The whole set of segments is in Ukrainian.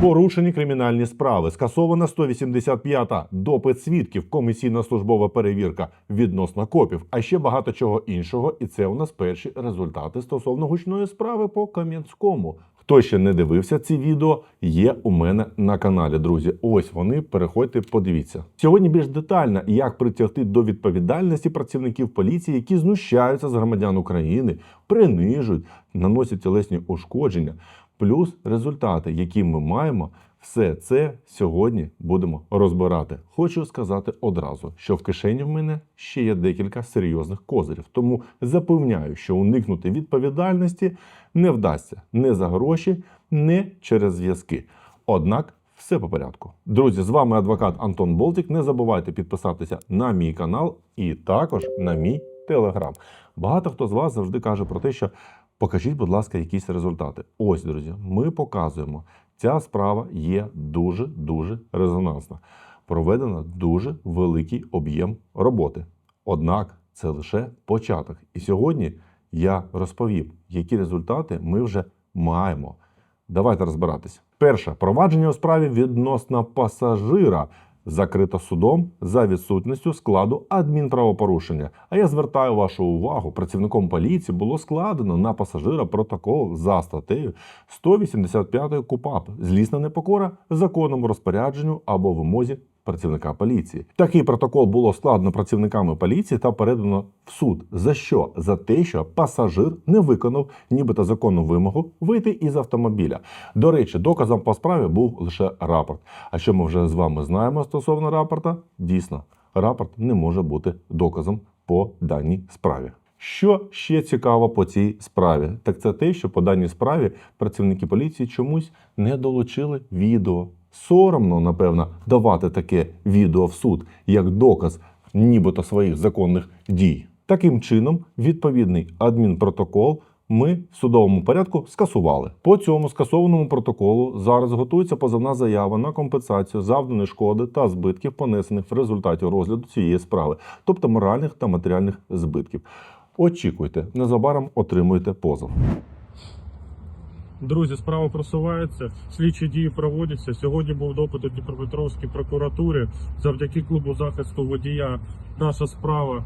Порушені кримінальні справи. Скасована 185-та. Допит свідків, комісійна службова перевірка відносно копів, а ще багато чого іншого. І це у нас перші результати стосовно гучної справи по Кам'янському. Хто ще не дивився ці відео, є у мене на каналі, друзі. Ось вони. Переходьте, подивіться. Сьогодні більш детально, як притягти до відповідальності працівників поліції, які знущаються з громадян України, принижують, наносять тілесні ушкодження, плюс результати, які ми маємо. Все це сьогодні будемо розбирати. Хочу сказати одразу, що в кишені в мене ще є декілька серйозних козирів. Тому запевняю, що уникнути відповідальності не вдасться не за гроші, не через зв'язки. Однак все по порядку. Друзі, з вами адвокат Антон Болтик. Не забувайте підписатися на мій канал і також на мій телеграм. Багато хто з вас завжди каже про те, що покажіть, будь ласка, якісь результати. Ось, друзі, ми показуємо. Ця справа є дуже дуже резонансна. Проведено дуже великий об'єм роботи. Однак це лише початок. І сьогодні я розповім, які результати ми вже маємо. Давайте розбиратися. Перше провадження у справі відносно пасажира закрито судом за відсутністю складу адмінправопорушення. А я звертаю вашу увагу, працівником поліції було складено на пасажира протокол за статтею 185 КУПАП злісна непокора законному розпорядженню або вимозі працівника поліції. Такий протокол було складено працівниками поліції та передано в суд. За що? За те, що пасажир не виконав нібито законну вимогу вийти із автомобіля. До речі, доказом по справі був лише рапорт. А що ми вже з вами знаємо стосовно рапорта? Дійсно, рапорт не може бути доказом по даній справі. Що ще цікаво по цій справі? Так це те, що по даній справі працівники поліції чомусь не долучили відео. Соромно, напевно, давати таке відео в суд як доказ нібито своїх законних дій. Таким чином, відповідний адмінпротокол ми в судовому порядку скасували. По цьому скасованому протоколу зараз готується позовна заява на компенсацію завданої шкоди та збитків, понесених в результаті розгляду цієї справи, тобто моральних та матеріальних збитків. Очікуйте, незабаром отримуєте позов. Друзі, справа просувається, слідчі дії проводяться. Сьогодні був допит у Дніпропетровській прокуратурі. Завдяки клубу захисту водія наша справа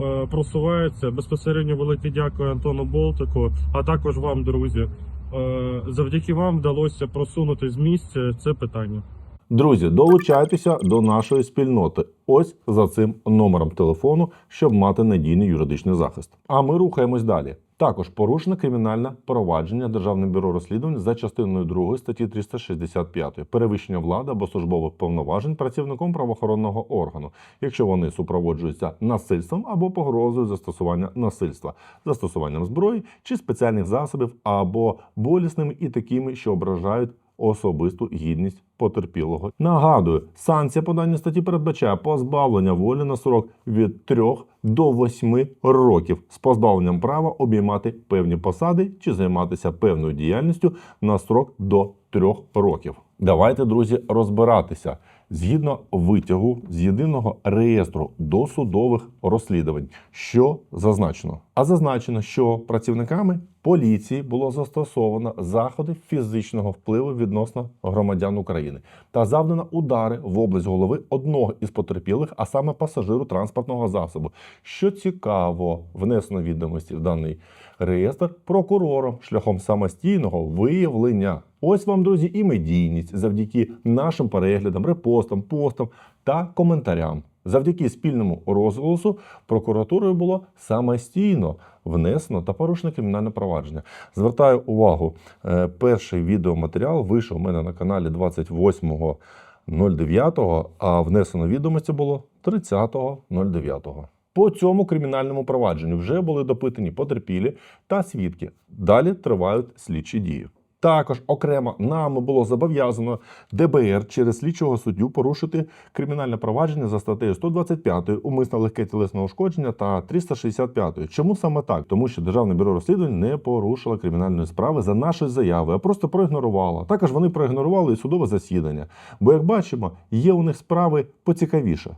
е, просувається. Безпосередньо велике дякую Антону Болтику, а також вам, друзі. Е, завдяки вам вдалося просунути з місця це питання. Друзі, долучайтеся до нашої спільноти. Ось за цим номером телефону, щоб мати надійний юридичний захист. А ми рухаємось далі. Також порушено кримінальне провадження Державним бюро розслідувань за частиною 2 статті 365 перевищення влади або службових повноважень працівником правоохоронного органу, якщо вони супроводжуються насильством або погрозою застосування насильства, застосуванням зброї чи спеціальних засобів або болісними і такими, що ображають особисту гідність потерпілого. Нагадую, санкція по даній статті передбачає позбавлення волі на срок від 3 до 8 років з позбавленням права обіймати певні посади чи займатися певною діяльністю на срок до 3 років. Давайте, друзі, розбиратися згідно витягу з єдиного реєстру досудових розслідувань, що зазначено. А зазначено, що працівниками поліції було застосовано заходи фізичного впливу відносно громадян України та завдано удари в область голови одного із потерпілих, а саме пасажиру транспортного засобу. Що цікаво, внесено відомості в даний реєстр прокурором шляхом самостійного виявлення. Ось вам, друзі, і медійність завдяки нашим переглядам, репостам, постам та коментарям. Завдяки спільному розголосу прокуратурою було самостійно внесено та порушено кримінальне провадження. Звертаю увагу, е, перший відеоматеріал вийшов у мене на каналі 28.09, а внесено відомості було 30.09. По цьому кримінальному провадженню вже були допитані потерпілі та свідки. Далі тривають слідчі дії. Також окремо нами було зобов'язано ДБР через слідчого суддю порушити кримінальне провадження за статтею 125 умисне легке тілесне ушкодження та 365. Чому саме так? Тому що Державне бюро розслідувань не порушило кримінальної справи за наші заяви, а просто проігнорувало. Також вони проігнорували і судове засідання. Бо, як бачимо, є у них справи поцікавіше.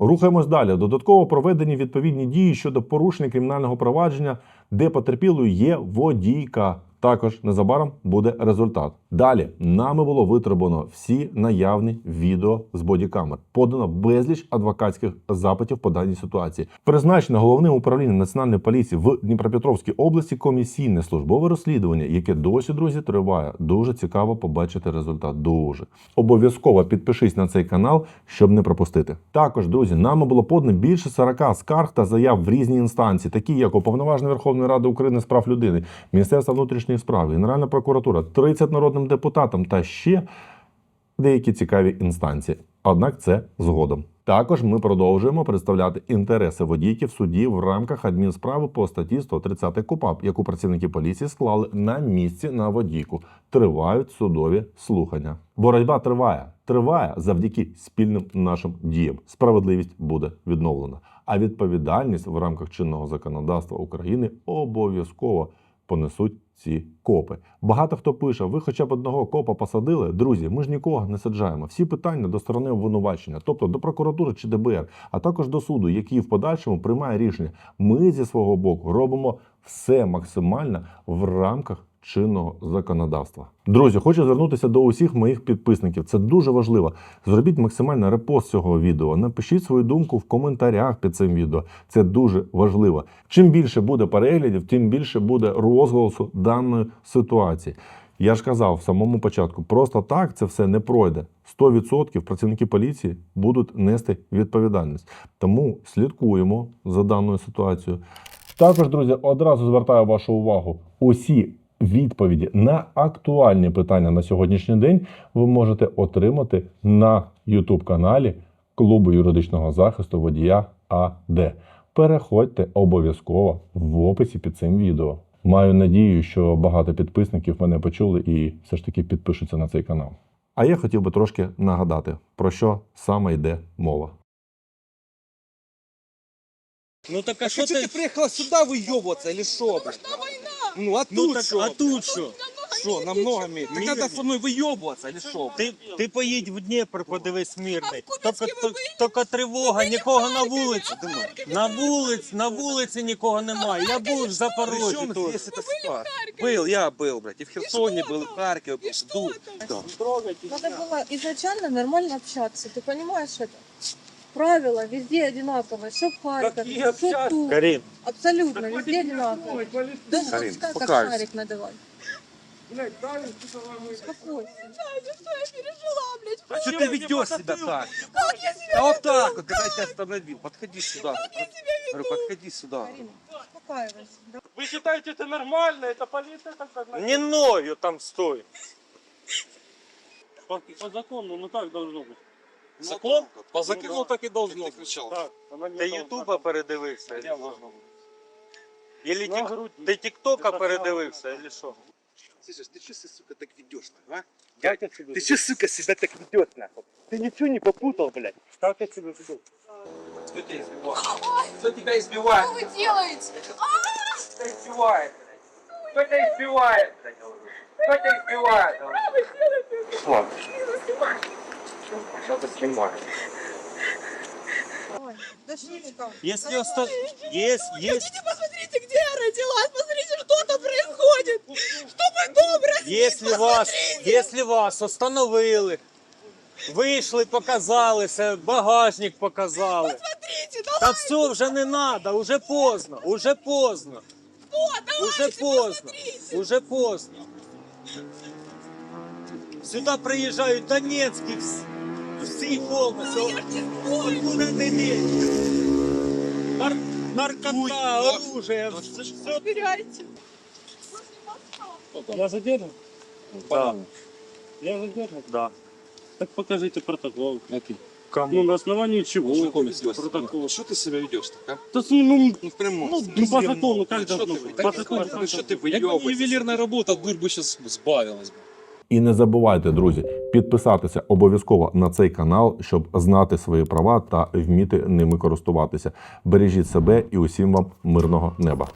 Рухаємось далі. Додатково проведені відповідні дії щодо порушення кримінального провадження де потерпілою є водійка. Також незабаром буде результат. Далі нами було витребано всі наявні відео з бодікамер. Подано безліч адвокатських запитів по даній ситуації. Призначено головним управлінням національної поліції в Дніпропетровській області комісійне службове розслідування, яке досі, друзі, триває. Дуже цікаво побачити результат. Дуже обов'язково підпишись на цей канал, щоб не пропустити. Також, друзі, нами було подано більше 40 скарг та заяв в різні інстанції, такі як Уповноважена Верховної Ради України з прав людини, Міністерство внутрішніх справ, Генеральна прокуратура, 30 народним депутатам та ще деякі цікаві інстанції. Однак це згодом. Також ми продовжуємо представляти інтереси водійки в суді в рамках адмінсправи по статті 130 КУПАП, яку працівники поліції склали на місці на водійку. Тривають судові слухання. Боротьба триває. Триває завдяки спільним нашим діям. Справедливість буде відновлена. А відповідальність в рамках чинного законодавства України обов'язково понесуть ці копи. Багато хто пише: ви хоча б одного копа посадили. Друзі, ми ж нікого не саджаємо. Всі питання до сторони обвинувачення, тобто до прокуратури чи ДБР, а також до суду, який в подальшому приймає рішення. Ми зі свого боку робимо все максимально в рамках. Чинного законодавства. Друзі, хочу звернутися до усіх моїх підписників. Це дуже важливо. Зробіть максимально репост цього відео. Напишіть свою думку в коментарях під цим відео. Це дуже важливо. Чим більше буде переглядів, тим більше буде розголосу даної ситуації. Я ж казав в самому початку, просто так це все не пройде. 100% працівники поліції будуть нести відповідальність. Тому слідкуємо за даною ситуацією. Також, друзі, одразу звертаю вашу увагу. Усі відповіді на актуальні питання на сьогоднішній день ви можете отримати на YouTube каналі клубу юридичного захисту водія АД. Переходьте обов'язково в описі під цим відео. Маю надію, що багато підписників мене почули і все ж таки підпишуться на цей канал. А я хотів би трошки нагадати, про що саме йде мова. Ну так а А що что ти? ты приехала сюда выебываться или что? блин? Ну а Ну тут так, что? а тут що? Что, намного меньше? Ты Мир- надо со мной выебываться или что? Ти, ти поїдь в Дніпр, подивись мирний. А в Тільки, Куп'янське ви тільки, тільки тривога, нікого на вулиці. а в Харкові На це вулиці, на вулиці нікого немає. Я був в Запорожжі Причем тут. здесь эта ситуация? Был, я был, блядь, и в Херсоне был, и в Харькове был. И что Тут. там? Да. Надо было изначально нормально общаться, ты понимаешь это? Правила везде одинаковые, что в Харькове, что тут. Карін, Абсолютно, везде одинаковые. Да Карин, как шарик. Успокойся. А что ты ведешь себя так? Как я себя А вот так вот, когда я тебя остановил. Подходи сюда. Говорю, подходи сюда. Карина, успокаивайся. Да. Вы считаете это нормально? Это полиция так не ною там стой. По, по закону, ну так должно быть. Закон? По закону так и должно быть. Так, она не Ти должна. Ютуба передивився? Я должна быть. Ілі На тік... грудь. Ти Тіктока Це передивився, чи що? Слышишь, ты что, сука, так ведешь, а? Как я тебе Ты что, сука, себя так ведешь, нахуй? Ты ничего не попутал, блядь. Как я тебя веду? Кто тебя избивает? Кто тебя избивает? Что вы делаете? Кто тебя избивает, блядь? Кто тебя избивает, блядь? Кто тебя избивает? Ладно. Снимаю. Ой, Дашечка. Оста... Есть, есть, Идите посмотрите, где я родилась, посмотрите, что там происходит. Что вы добрый? Если вас, если вас остановили, вийшли, показалися, багажник показали. Смотрите, Та давай, все, вже не надо, уже поздно, уже поздно, что, уже давайте, поздно, посмотрите. уже поздно. Сюди приїжджають Донецькі всі, не знаю. Откуда ти лезешь? Нар... Наркота, оружие, все. Убирайте. Я задержан? Да. Я задержан? Да. Так покажите протокол. Окей. Ну, на основании чего? Протокол. Что ты себя ведешь так, а? Да, ну, ну, Ну, в прямом. ну, ну, по закону, как должно ты, быть? По закону, ну как что ты выебываешься? ювелирная работа, дурь бы сейчас сбавилась бы. І не забувайте, друзі, підписатися обов'язково на цей канал, щоб знати свої права та вміти ними користуватися. Бережіть себе і усім вам мирного неба.